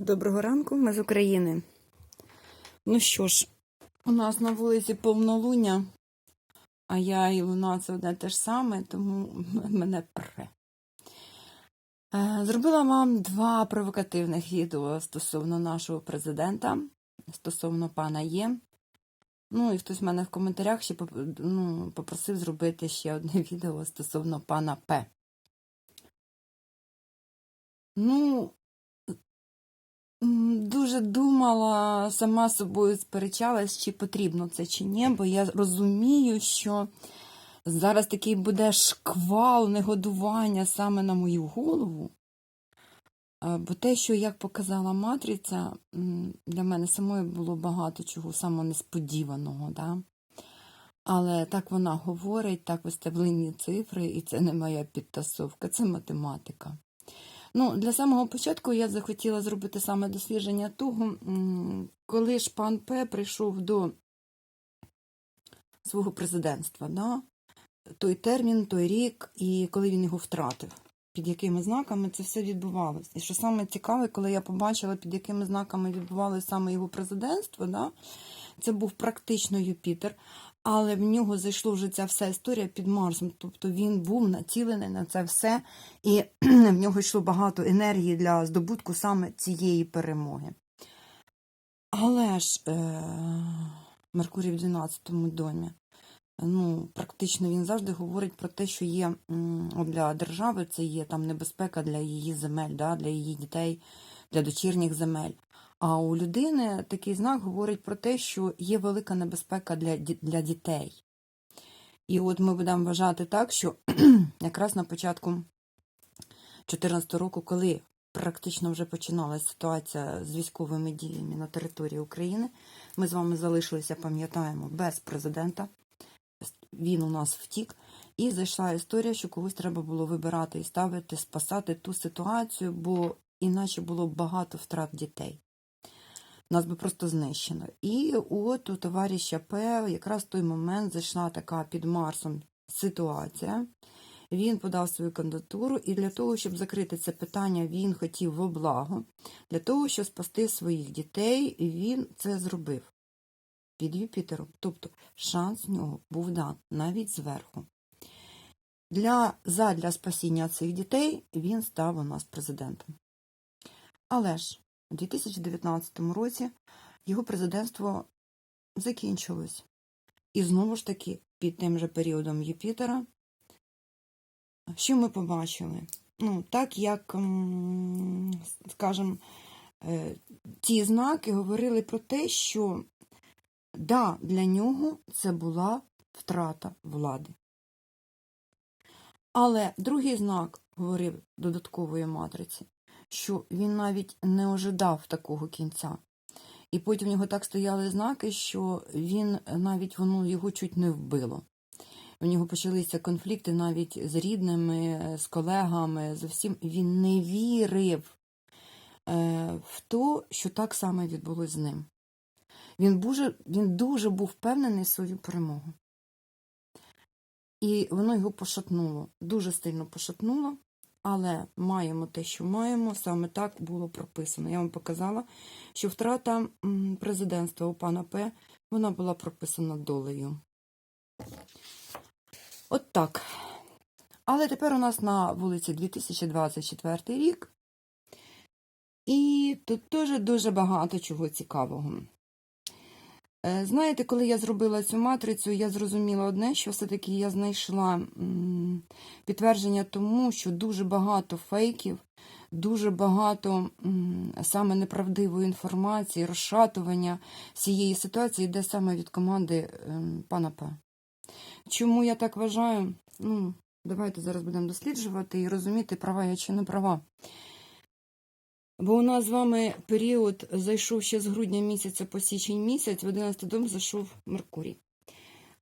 Доброго ранку, ми з України. Ну що ж, у нас на вулиці повнолуння, а я і луна це одне те ж саме, тому мене пре. Е, Зробила вам два провокативних відео стосовно нашого президента, стосовно пана Є. Ну, і хтось в мене в коментарях ще ну, попросив зробити ще одне відео стосовно пана П. Ну, Дуже думала, сама собою сперечалась, чи потрібно це чи ні, бо я розумію, що зараз такий буде шквал негодування саме на мою голову. Бо те, що як показала матриця, для мене самої було багато чого самого несподіваного. Да? Але так вона говорить, так виставлені цифри, і це не моя підтасовка, це математика. Ну, для самого початку я захотіла зробити саме дослідження того, коли ж пан П прийшов до свого президентства, да? той термін, той рік, і коли він його втратив, під якими знаками це все відбувалося. І що саме цікаве, коли я побачила, під якими знаками відбувалося саме його президентство, да? це був практично Юпітер, але в нього зайшла вже ця вся історія під Марсом. Тобто він був націлений на це все, і в нього йшло багато енергії для здобутку саме цієї перемоги. Але ж е- Меркурій в 12-му домі. Ну, практично він завжди говорить про те, що є для держави це є там небезпека для її земель, да, для її дітей, для дочірніх земель. А у людини такий знак говорить про те, що є велика небезпека для, для дітей. І от ми будемо вважати так, що якраз на початку 2014 року, коли практично вже починалася ситуація з військовими діями на території України, ми з вами залишилися, пам'ятаємо, без президента. Він у нас втік, і зайшла історія, що когось треба було вибирати і ставити, спасати ту ситуацію, бо іначе було багато втрат дітей. Нас би просто знищено. І от у товариша П якраз в той момент зайшла така під Марсом ситуація. Він подав свою кандидатуру, і для того, щоб закрити це питання, він хотів во благо. Для того, щоб спасти своїх дітей, він це зробив під Юпітером. Тобто шанс в нього був дан навіть зверху. Для, задля спасіння цих дітей він став у нас президентом. Але ж у 2019 році його президентство закінчилось. І знову ж таки, під тим же періодом Юпітера, що ми побачили? Ну, так як, скажімо, е, ті знаки говорили про те, що да, для нього це була втрата влади. Але другий знак говорив додаткової матриці, що він навіть не ожидав такого кінця. І потім в нього так стояли знаки, що він навіть воно його чуть не вбило. У нього почалися конфлікти навіть з рідними, з колегами, з усім. Він не вірив е, в те, що так само відбулося з ним. Він дуже, він дуже був впевнений в свою перемогу. І воно його пошатнуло, дуже сильно пошатнуло, але маємо те, що маємо, саме так було прописано. Я вам показала, що втрата президентства у пана П. вона була прописана долею. От так. Але тепер у нас на вулиці 2024 рік. І тут теж дуже багато чого цікавого. Е, Знаєте, коли я зробила цю матрицю, я зрозуміла одне, що все-таки я знайшла підтвердження тому, що дуже багато фейків, дуже багато саме неправдивої інформації, розшатування цієї ситуації йде саме від команди ем, пана П. Чому я так вважаю? Ну, давайте зараз будемо досліджувати і розуміти, права я чи не права. Бо у нас з вами період зайшов ще з грудня місяця по січень місяць, в 11 дом зайшов Меркурій.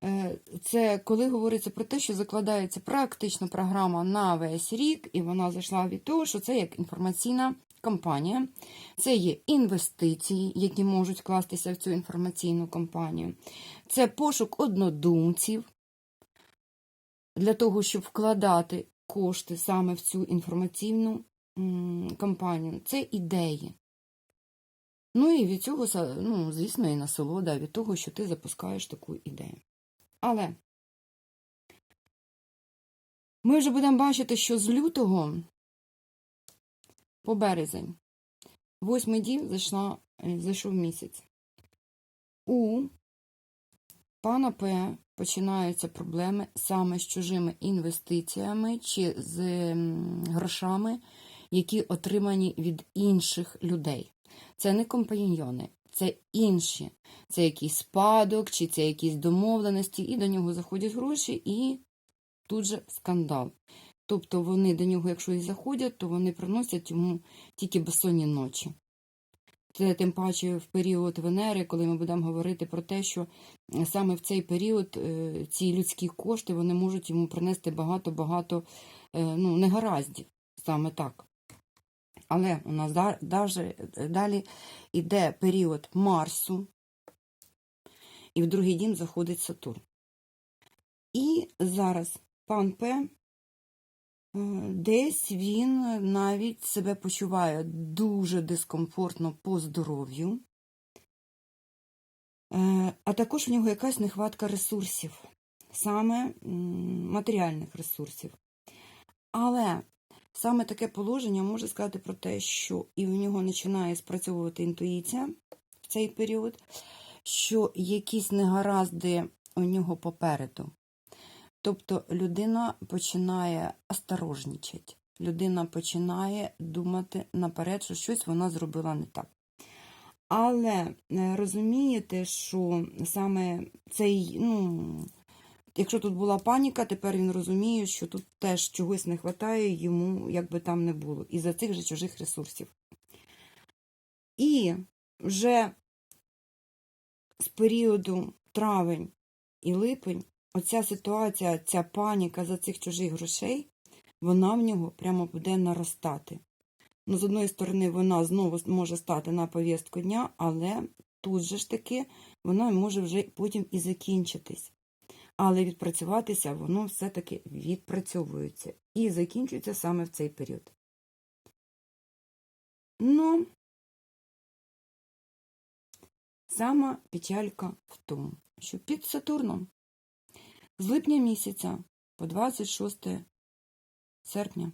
Е, Це коли говориться про те, що закладається практична програма на весь рік, і вона зайшла від того, що це як інформаційна кампанія, це є інвестиції, які можуть вкластися в цю інформаційну кампанію, це пошук однодумців для того, щоб вкладати кошти саме в цю інформаційну м, кампанію. Це ідеї. Ну і від цього, ну, звісно, і насолода від того, що ти запускаєш таку ідею. Але ми вже будемо бачити, що з лютого по березень, восьмий дім зайшла, е, зайшов місяць. У пана П починаються проблеми саме з чужими інвестиціями чи з грошами, які отримані від інших людей. Це не компаньйони, це інші. Це якийсь спадок, чи це якісь домовленості, і до нього заходять гроші, і тут же скандал. Тобто вони до нього, якщо і заходять, то вони приносять йому тільки безсонні ночі. Це тим паче в період Венери, коли ми будемо говорити про те, що е, саме в цей період е, ці людські кошти вони можуть йому принести багато-багато е, ну, негараздів. Саме так. Але у нас е, далі йде період Марсу, і в другий дім заходить Сатурн. І зараз пан П. е, Десь він навіть себе почуває дуже дискомфортно по здоров'ю, Е, а також в нього якась нехватка ресурсів, саме матеріальних ресурсів. Але саме таке положення може сказати про те, що і в нього починає спрацьовувати інтуїція в цей період, що якісь негаразди у нього попереду. Тобто людина починає осторожнічати, людина починає думати наперед, що щось вона зробила не так. Але е, розумієте, що саме цей, ну, якщо тут була паніка, тепер він розуміє, що тут теж чогось не вистачає йому, як би там не було, із-за цих же чужих ресурсів. І вже з періоду травень і липень оця ситуація, ця паніка за цих чужих грошей, вона в нього прямо буде наростати. Ну, з одної сторони, вона знову може стати на повістку дня, але тут же ж таки вона може вже потім і закінчитись. Але відпрацюватися воно все-таки відпрацьовується і закінчується саме в цей період. Ну, сама печалька в тому, що під Сатурном з липня місяця по 26 серпня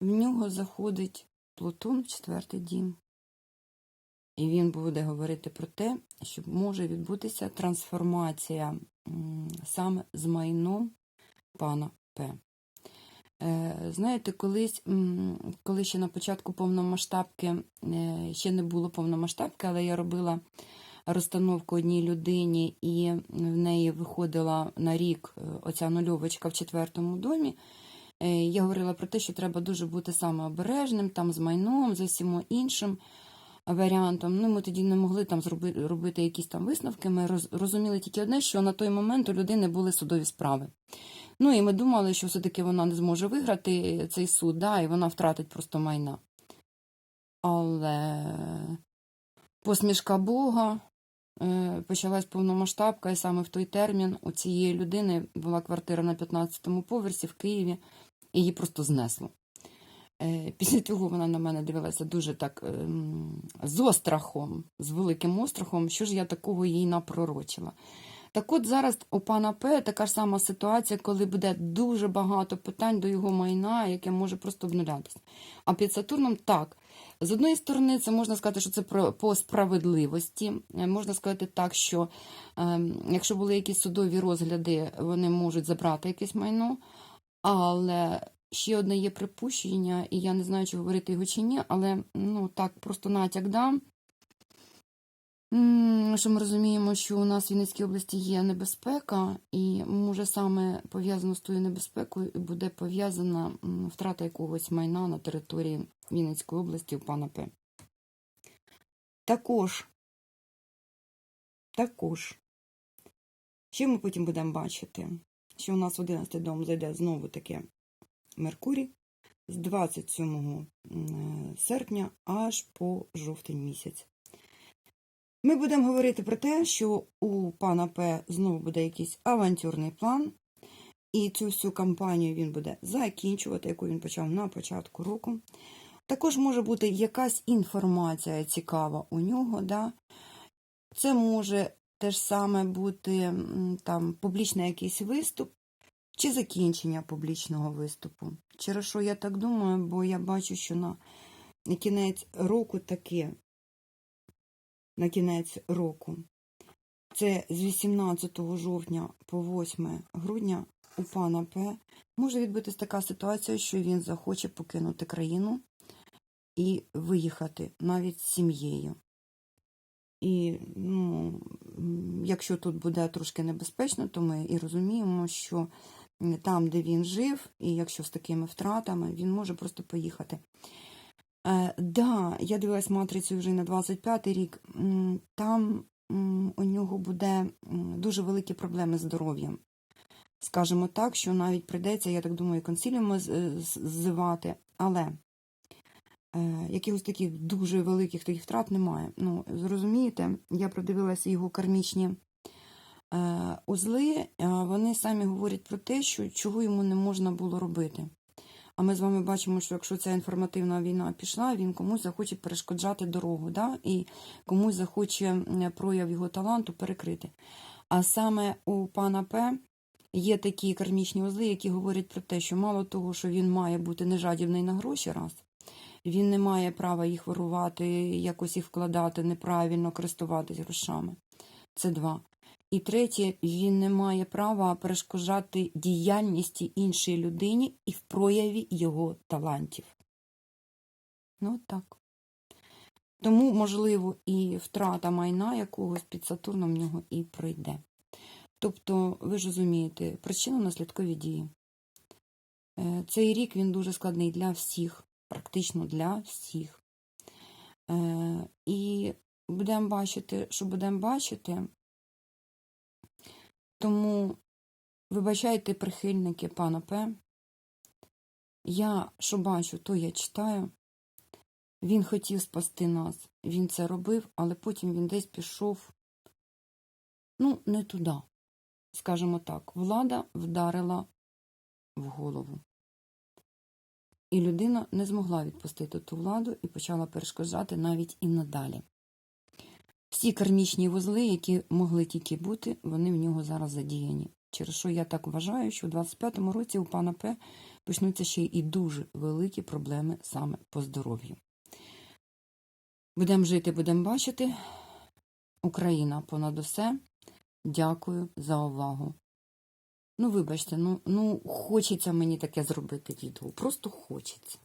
в нього заходить Плутон в четвертий дім. І він буде говорити про те, що може відбутися трансформація саме з майном пана П. Е, Знаєте, колись, коли ще на початку повномасштабки, е, ще не було повномасштабки, але я робила розстановку одній людині, і в неї виходила на рік е, оця нульовочка в четвертому домі. Я говорила про те, що треба дуже бути саме обережним, там з майном, з усім іншим варіантом. Ну, ми тоді не могли там зробити робити якісь там висновки. Ми роз, розуміли тільки одне, що на той момент у людини були судові справи. Ну і ми думали, що все-таки вона не зможе виграти цей суд, да, і вона втратить просто майна. Але посмішка Бога. е, Почалась повномасштабка, і саме в той термін у цієї людини була квартира на 15-му поверсі в Києві, і її просто знесло. Е, Після цього вона на мене дивилася дуже так ем, з острахом, з великим острахом, що ж я такого їй напророчила. Так от зараз у пана П така ж сама ситуація, коли буде дуже багато питань до його майна, яке може просто обнулятися. А під Сатурном так. З одної сторони, це можна сказати, що це про по справедливості. Е, Можна сказати так, що е, якщо були якісь судові розгляди, вони можуть забрати якесь майно, але ще одне є припущення, і я не знаю, чи говорити його чи ні, але ну так просто натяк дам. Що ми розуміємо, що у нас в Вінницькій області є небезпека, і може саме пов'язано з тою небезпекою і буде пов'язана втрата якогось майна на території Вінницької області у пана П. Також, також, що ми потім будемо бачити? Що у нас в 11 дом зайде знову таке Меркурій з 27 серпня аж по жовтень місяць. Ми будемо говорити про те, що у пана П знову буде якийсь авантюрний план, і цю всю кампанію він буде закінчувати, яку він почав на початку року. Також може бути якась інформація цікава у нього, да? Це може теж саме бути там публічний якийсь виступ чи закінчення публічного виступу. Через що я так думаю, бо я бачу, що на кінець року таке, на кінець року. Це з 18 жовтня по 8 грудня у пана П може відбутись така ситуація, що він захоче покинути країну і виїхати навіть з сім'єю. І ну, якщо тут буде трошки небезпечно, то ми і розуміємо, що там, де він жив, і якщо з такими втратами, він може просто поїхати. Е, да, я дивилась матрицю вже на 25-й рік. Там у нього буде дуже великі проблеми з здоров'ям. Скажімо так, що навіть прийдеться, я так думаю, консиліуми з- е, ззивати, але е, якихось таких дуже великих таких втрат немає. Ну, зрозумієте, я продивилася його кармічні узли, е, вони самі говорять про те, що чого йому не можна було робити. А ми з вами бачимо, що якщо ця інформативна війна пішла, він комусь захоче перешкоджати дорогу, да? і комусь захоче прояв його таланту перекрити. А саме у пана П є такі кармічні узли, які говорять про те, що мало того, що він має бути нежадібний на гроші, раз, він не має права їх вирувати, якось їх вкладати, неправильно користуватись грошами. Це два. І третє, він не має права перешкоджати діяльності іншій людині і в прояві його талантів. Ну, так. Тому, можливо, і втрата майна якогось під Сатурном в нього і пройде. Тобто, ви ж розумієте, причинно-наслідкові дії. Е, Цей рік він дуже складний для всіх, практично для всіх. Е, І будемо бачити, що будемо бачити. Тому вибачайте прихильники пана П. Я що бачу, то я читаю. Він хотів спасти нас, він це робив, але потім він десь пішов, ну, не туди. Скажімо так, влада вдарила в голову. І людина не змогла відпустити ту владу і почала перешкоджати навіть і надалі. Всі кармічні вузли, які могли тільки бути, вони в нього зараз задіяні. Через що я так вважаю, що у 25-му році у пана П почнуться ще і дуже великі проблеми саме по здоров'ю. Будемо жити, будемо бачити. Україна понад усе. Дякую за увагу. Ну, вибачте, ну, ну хочеться мені таке зробити відео. Просто хочеться.